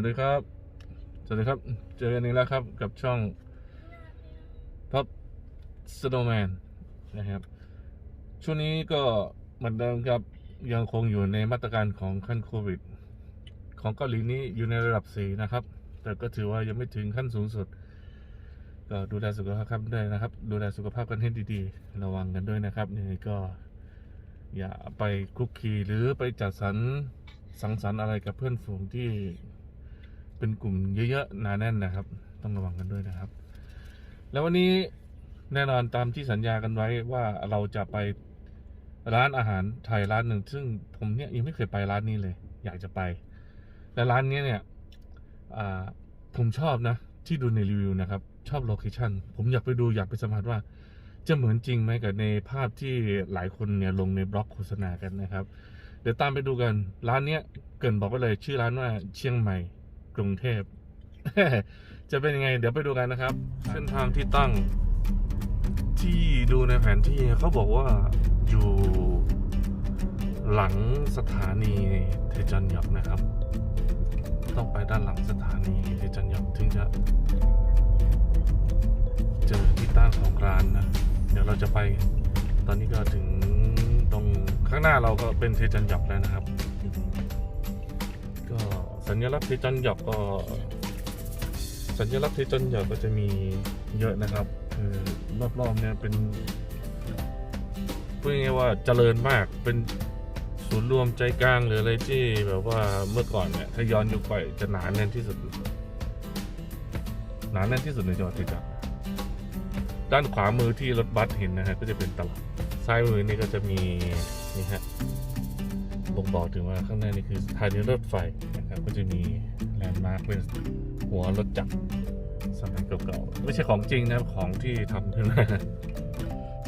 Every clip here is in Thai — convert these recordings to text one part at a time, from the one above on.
วัสดีครับ สวัสดีครับ เจอกันอีกแล้วครับกับช่องพับสโนแมนนะครับ ช่วงนี้ก็เหมือนเดิมครับยังคงอยู่ในมาตรการของขั้นโควิด ของเกาหลีนี้อยู่ในระดับสีนะครับ แต่ก็ถือว่ายังไม่ถึงขั้นสูงสุด ก็ดูแลสุขภาพครับด้วยนะครับ ดูแลสุขภาพกันให้ดีๆ ระวังกันด้วยนะครับยังไงก็ อย่าไปคุกคีหรือไปจัดสรรสังสรรค์อะไรกับเพื่อนฝูงที่ เป็นกลุ่มเยอะๆหนาแน่นนะครับ ต้องระวังกันด้วยนะครับ แล้ววันนี้แน่นอนตามที่สัญญากันไว้ว่าเราจะไปร้านอาหารไทยร้านหนึ่ง ซึ่งผมเนี่ยยังไม่เคยไปร้านนี้เลย อยากจะไป และร้านนี้เนี่ยผมชอบนะ ที่ดูในรีวิวนะครับ ชอบโลเคชั่นผมอยากไปดูอยากไปสัมผัสว่า จะเหมือนจริงไหมกับในภาพที่หลายคนเนี่ยลงในบล็อกโฆษณากันนะครับ เดี๋ยวตามไปดูกัน ร้านเนี้ยเกรินบอกไปเลยชื่อร้านว่าเชียงใหม่ กรุงเทพ จะเป็นยังไง เดี๋ยวไปดูกันนะครับ เส้นทางที่ตั้ง ที่ดูในแผนที่เขาบอกว่าอยู่หลังสถานีเทจันหยอกนะครับ ต้องไปด้านหลังสถานีเทจันหยอกถึงจะ เจอที่ตั้งของร้านนะ เดี๋ยวเราจะไป ตอนนี้ก็ถึงตรงข้างหน้าเราก็เป็นเทจันหยอกแล้วนะครับก็ สัญลักษณ์เทจันหยอกก็ สัญลักษณ์เทจันหยอกก็จะมีเยอะนะครับคือรอบๆเนี่ยเป็นพูดง่ายว่าเจริญมากเป็นศูนย์รวมใจกลางหรืออะไรที่แบบว่าเมื่อก่อนเนี่ยถ้าย้อนยุคไปจะหนาแน่นที่สุด หนาแน่นที่สุดในจังหวัดเทจันด้านขวามือที่รถบัสเห็นนะฮะก็จะเป็นตลาดซ้ายมือนี่ก็จะมีนี่ฮะบ่งบอกถึงว่าข้างหน้านี่คือสถานีรถไฟ ก็จะมีแลนด์มาร์คเป็นหัวรถจักรสมัยเก่าๆไม่ใช่ของจริงนะของที่ทำขึ้นมา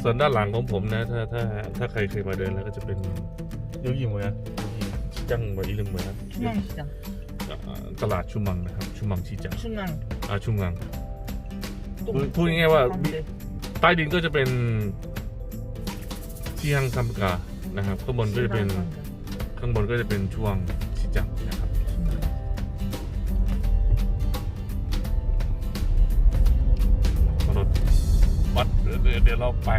ส่วนด้านหลังของผมนะ ถ้าถ้าถ้าใครเคยมาเดินแล้วก็จะเป็นยุยิมเมืองจังวัยลืมเมืองตลาดชุมังนะครับ ชุมังชิจังชุมังอ่าชุมังพูดง่ายๆว่า ใต้ดินก็จะเป็นที่ฮังซักานะครับ ข้างบนก็จะเป็นข้างบนก็จะเป็นช่วง เดี๋ยวเดี๋ยวเราไป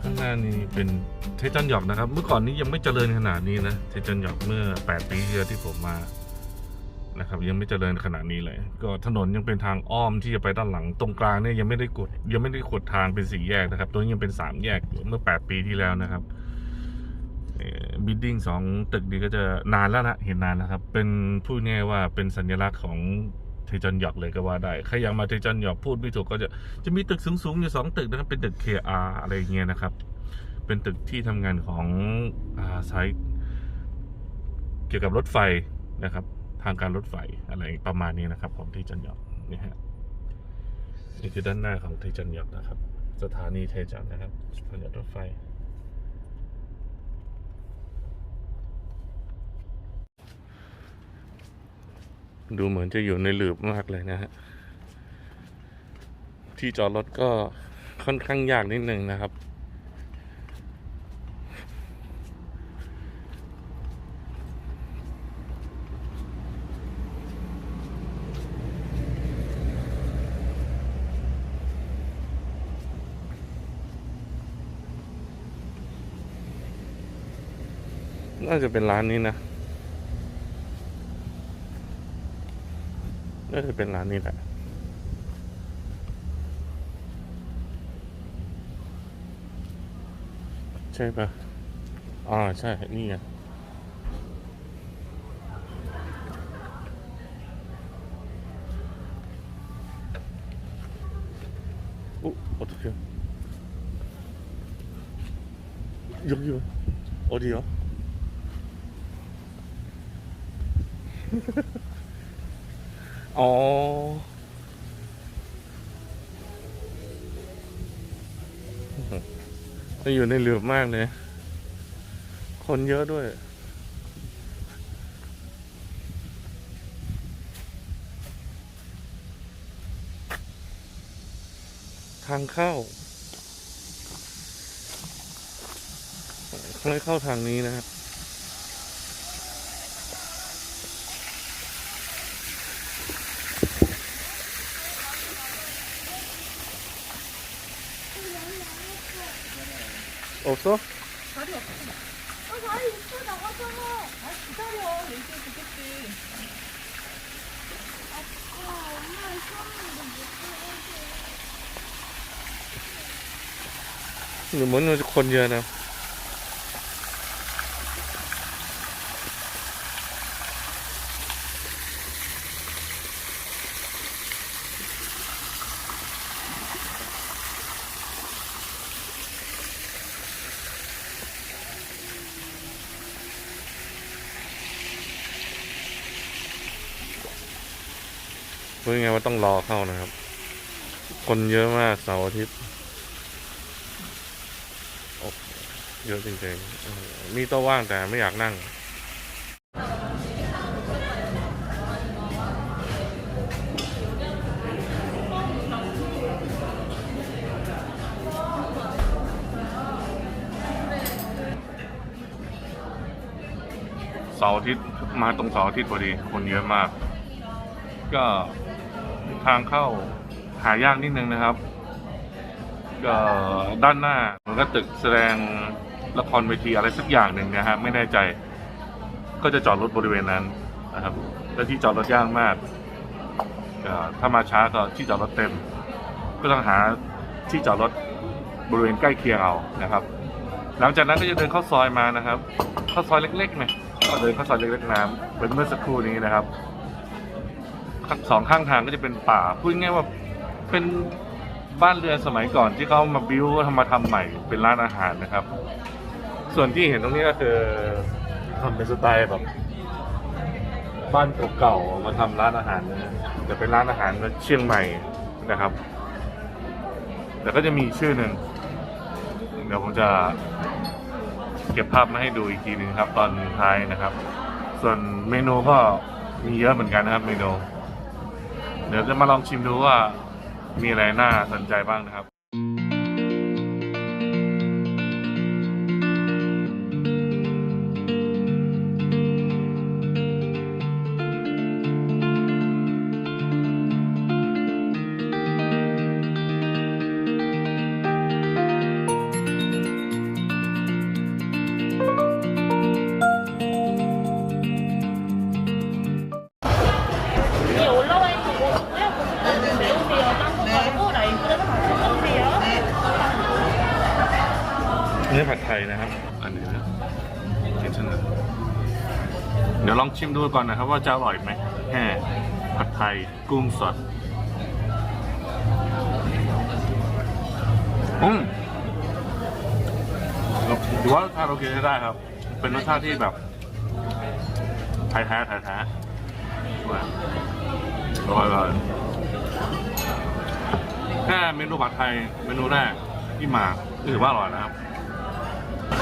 ข้างหน้านี้เป็นเทจันหยอกนะครับ เมื่อก่อนนี้ยังไม่เจริญขนาดนี้นะเทจันหยอกเมื่อ 8 ปีที่แล้วที่ผมมานะครับ ยังไม่เจริญขนาดนี้เลย ก็ถนนยังเป็นทางอ้อมที่จะไปด้านหลังตรงกลางเนี่ยยังไม่ได้กดยังไม่ได้ขดทางเป็นสี่แยกนะครับ ตัวนี้ยังเป็นสามแยกเมื่อ 8 ปีที่แล้วนะครับบิดดิ้งสองตึกนี้ก็จะนานแล้วนะเห็นนานนะครับ เป็นพูดง่ายว่าเป็นสัญลักษณ์ของ เทจันหยอกเลยก็ว่าได้ ใครอยากมาเทจันหยอกพูดไม่ถูกก็จะจะมีตึกสูงๆอยู่สองตึกนะครับ เป็นตึก KR อะไรอย่างเงี้ยนะครับ เป็นตึกที่ทำงานของอาสายเกี่ยวกับรถไฟนะครับ ทางการรถไฟอะไรประมาณนี้นะครับ ของเทจันหยอกนี่ฮะนี่คือด้านหน้าของเทจันหยอกนะครับ สถานีเทจันนะครับสถานีรถไฟ ดูเหมือนจะอยู่ในหลืบมากเลยนะฮะ ที่จอดรถก็ค่อนข้างยากนิดนึงนะครับ น่าจะเป็นร้านนี้นะ น่าจะเป็นร้านนี้แหละ ใช่ปะอ่าใช่ นี่ไงอุ๊어떡해요 여기요 어디요? 어. จะอยู่ในหลืบมากเลย คนเยอะด้วยทางเข้าเขาให้เข้าทางนี้นะครับ 없어? 자리 없어. 아, 자리 있어 나가잖아. 아, 기다려. 얘기해 주겠지. 아빠, 엄마 시험인데 못 들어가지. 근데 뭔 녀석 건지 하나. พูดง่ายว่าต้องรอเข้านะครับ คนเยอะมากเสาร์อาทิตย์เยอะจริงๆ มีโต๊ะว่างแต่ไม่อยากนั่งเสาร์อาทิตย์มาตรงเสาร์อาทิตย์พอดี คนเยอะมาก ก็ ทางเข้าหายากนิดนึงนะครับด้านหน้ามันก็ตึกแสดงละครเวทีอะไรสักอย่างหนึ่งนะฮะไม่แน่ใจ ก็จะจอดรถบริเวณนั้นนะครับแล้วที่จอดรถยากมากถ้ามาช้าก็ที่จอดรถเต็ม ก็ต้องหาที่จอดรถบริเวณใกล้เคียงเอานะครับ หลังจากนั้นก็จะเดินเข้าซอยมานะครับ เข้าซอยเล็กๆเนี่ยก็เดินเข้าซอยเล็กๆน้ำเป็นเมื่อสักครู่นี้นะครับ สองข้างทางก็จะเป็นป่าพูดง่ายๆว่าเป็นบ้านเรือนสมัยก่อนที่เขามาบิ้วทำมาทำใหม่เป็นร้านอาหารนะครับ ส่วนที่เห็นตรงนี้ก็คือทำเป็นสไตล์แบบ บ้านเก่าๆมาทำร้านอาหารนะเป็นร้านอาหารเชียงใหม่นะครับ แต่ก็จะมีชื่อหนึ่งเดี๋ยวผมจะเก็บภาพมาให้ดูอีกทีหนึ่งครับ ตอนท้ายนะครับ ส่วนเมนูก็มีเยอะเหมือนกันนะครับเมนู เดี๋ยวจะมาลองชิมดูว่ามีอะไรน่าสนใจบ้างนะครับ นื้อผัดไทยนะครับ อันนี้นะเห็นชันเดี๋ยวลองชิมดูก่อนนะครับว่าจะอร่อยไหมแห่ผัดไทยกุ้งสดอืมถือว่ารสชาติโอเคใช้ได้ครับ เป็นรสชาติที่แบบไทยแท้ไทยแท้อร่อยอร่อยแค่เมนูผัดไทยเมนูแรกที่มาถือว่าอร่อยนะครับ 어,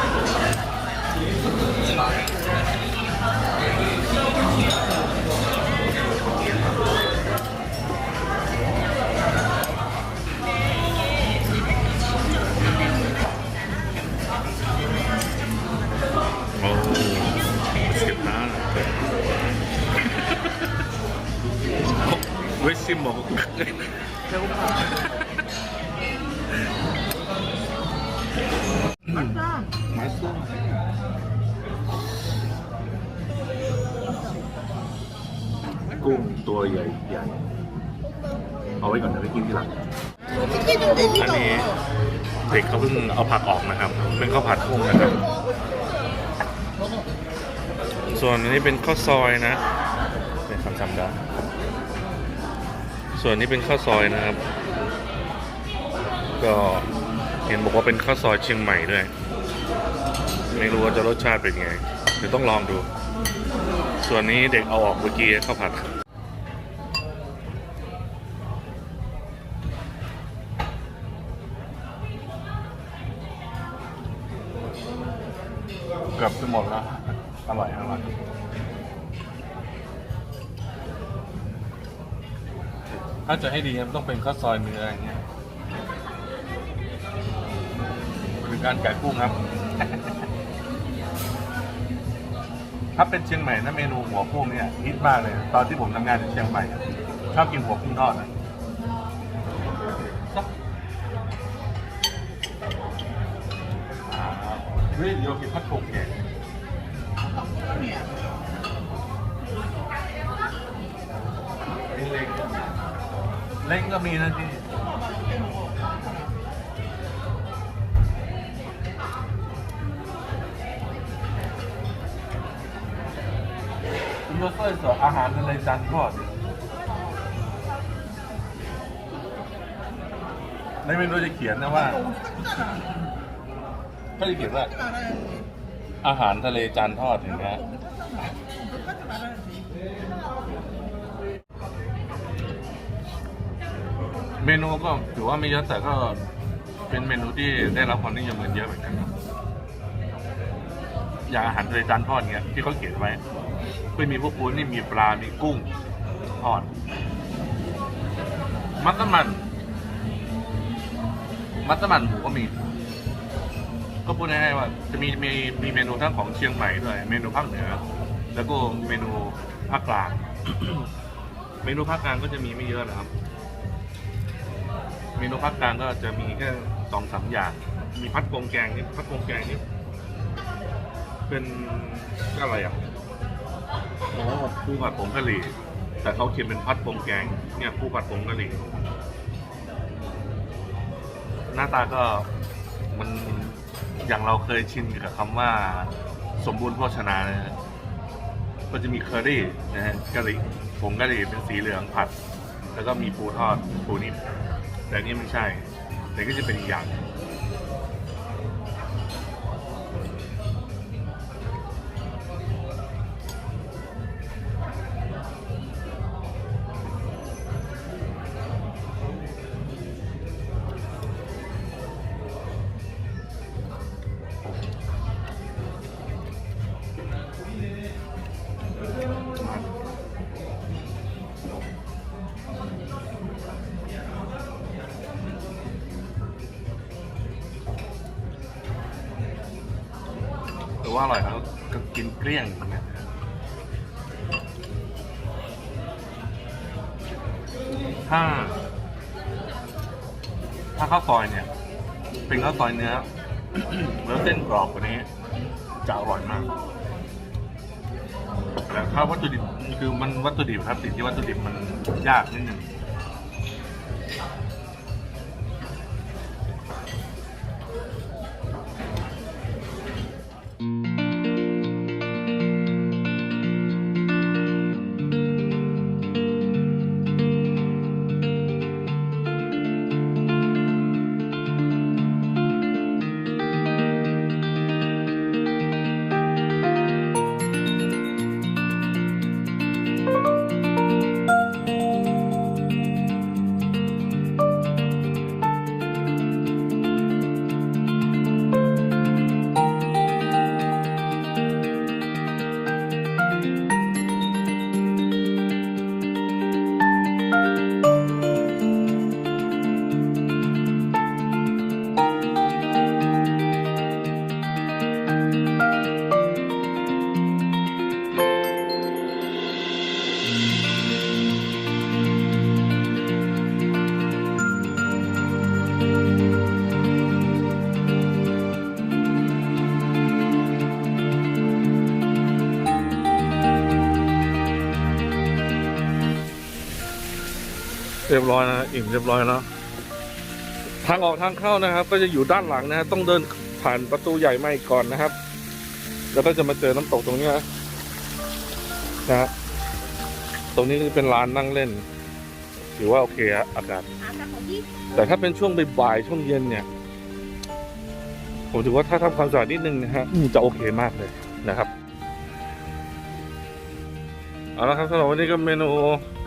어, 어, 외식 먹어. 배고파. กุ้งตัวใหญ่ๆ เอาไว้ก่อนเดี๋ยวไปกินทีหลัง อันนี้เด็กเขาเพิ่งเอาผักออกนะครับ เป็นข้าวผัดกุ้งนะครับ ส่วนอันนี้เป็นข้าวซอยนะเป็นคำจำได้ส่วนนี้เป็นข้าวซอยนะครับ ก็เห็นบอกว่าเป็นข้าวซอยเชียงใหม่ด้วย ไม่รู้ว่าจะรสชาติเป็นไง เดี๋ยวต้องลองดู ส่วนนี้เด็กเอาออกเมื่อกี้ข้าวผัดเกือบจะหมดแล้วอร่อยอร่อยถ้าจะให้ดีมันต้องเป็นข้าวซอยเนื้ออย่างเงี้ยบริการไก่กุ้งครับ ถ้าเป็นเชียงใหม่นะเมนูหัวกุ้งเนี่ยฮิตมากเลย ตอนที่ผมทำงานที่เชียงใหม่อะชอบกินหัวกุ้งทอดนะอ่าเฮ้ยเดี๋ยวกินพัดโขกแกงเล็กๆเล็กก็มีนะที่ คุณก็เคยสอนอาหารอะไรจานทอดในเมนูจะเขียนนะว่า ก็จะเขียนว่า อาหารทะเลจานทอดเห็นไหมฮะเมนูก็ถือว่าไม่เยอะแต่ก็เป็นเมนูที่ได้รับความนิยมกันเยอะเหมือนกันครับอย่างอาหารทะเลจานทอดเงี้ยที่เขาเขียนไว้ ก็มีพวกปูนี่มีปลา มีกุ้งทอด มัสมั่นมัสมั่นหมูก็มี ก็พูดง่ายๆว่า จะมีมีมีเมนูทั้งของเชียงใหม่ด้วย เมนูภาคเหนือ แล้วก็เมนูภาคกลาง เมนูภาคกลางก็จะมีไม่เยอะนะครับ เมนูภาคกลางก็จะมีแค่สองสามอย่าง มีพัดกงแกงนี่พัดกงแกงนี่เป็นอะไรอะ อ๋อปูผัดผงกะหรี่ แต่เขาเขียนเป็นพัดปงแกง เนี่ยปูผัดผงกะหรี่ หน้าตาก็มันอย่างเราเคยชินกับคำว่าสมบูรณ์โภชนานะฮะก็จะมีเคอรี่นะฮะกะหรี่ผงกะหรี่เป็นสีเหลืองผัด แล้วก็มีปูทอดปูนิ่มแต่อันนี่ไม่ใช่ แต่ก็จะเป็นอีกอย่างแต่ ว่าอร่อยแล้วก็กินเกลี้ยงอย่างเงี้ยถ้า ถ้าข้าวซอยเนี่ย เป็นข้าวซอยเนื้อ แล้วเส้นกรอบกว่านี้ จะอร่อยมากแต่ถ้าวัตถุดิบคือมันวัตถุดิบครับสิ่งที่วัตถุดิบมันยากนิดนึง เรียบร้อยนะอิ่มเรียบร้อยแล้วทางออกทางเข้านะครับ ก็จะอยู่ด้านหลังนะฮะต้องเดินผ่านประตูใหญ่มาอีกก่อนนะครับ แล้วก็จะมาเจอน้ำตกตรงนี้นะนะฮะตรงนี้ก็เป็นลานนั่งเล่นถือว่าโอเคฮะอากาศแต่ถ้าเป็นช่วงบ่ายๆช่วงเย็นเนี่ยผมถือว่าถ้าทำความสะอาดนิดนึงนะฮะจะโอเคมากเลยนะครับเอาละครับสำหรับวันนี้ก็เมนู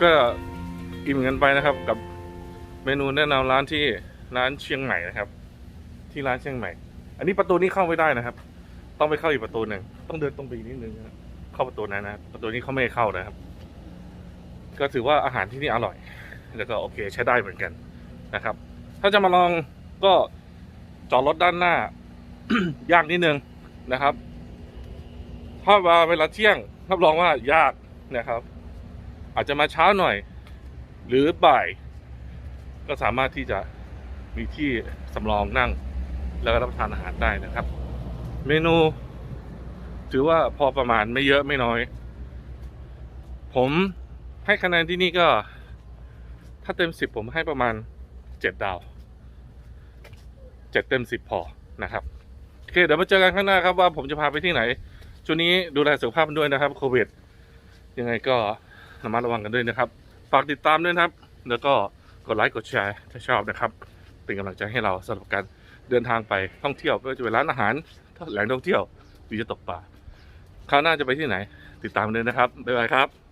ก็ อิ่มกันไปนะครับ กับเมนูแนะนำร้านที่ร้านเชียงใหม่นะครับ ที่ร้านเชียงใหม่ อันนี้ประตูนี้เข้าไม่ได้นะครับ ต้องไปเข้าอีกประตูหนึ่งต้องเดินตรงไปอีกนิดนึงนะเข้าประตูนั้นนะประตูนี้เขาไม่ให้เข้านะครับ ก็ถือว่าอาหารที่นี่อร่อย แล้วก็โอเคใช้ได้เหมือนกันนะครับ ถ้าจะมาลองก็จอดรถด้านหน้ายากนิดนึงนะครับ ถ้ามาเวลาเที่ยงรับรองว่ายากนะครับ อาจจะมาเช้าหน่อย หรือบ่าย ก็สามารถที่จะมีที่สำรองนั่ง แล้วก็รับประทานอาหารได้นะครับ เมนู ถือว่าพอประมาณไม่เยอะไม่น้อย ผมให้คะแนนที่นี่ก็ ถ้าเต็มสิบผมให้ประมาณเจ็ดดาวเจ็ดเต็มสิบพอนะครับโอเคเดี๋ยวมาเจอกันข้างหน้าครับว่าผมจะพาไปที่ไหนช่วงนี้ดูแลสุขภาพด้วยนะครับโควิดยังไงก็ระมัดระวังกันด้วยนะครับ ฝากติดตามด้วยนะครับ แล้วก็กดไลค์กดแชร์ถ้าชอบนะครับ เป็นกำลังใจให้เราสำหรับการเดินทางไปท่องเที่ยวไม่ว่าจะเป็นร้านอาหารแหล่งท่องเที่ยวหรือจะตกปลาคราวหน้าจะไปที่ไหน ติดตามเลยนะครับบ๊ายบายครับ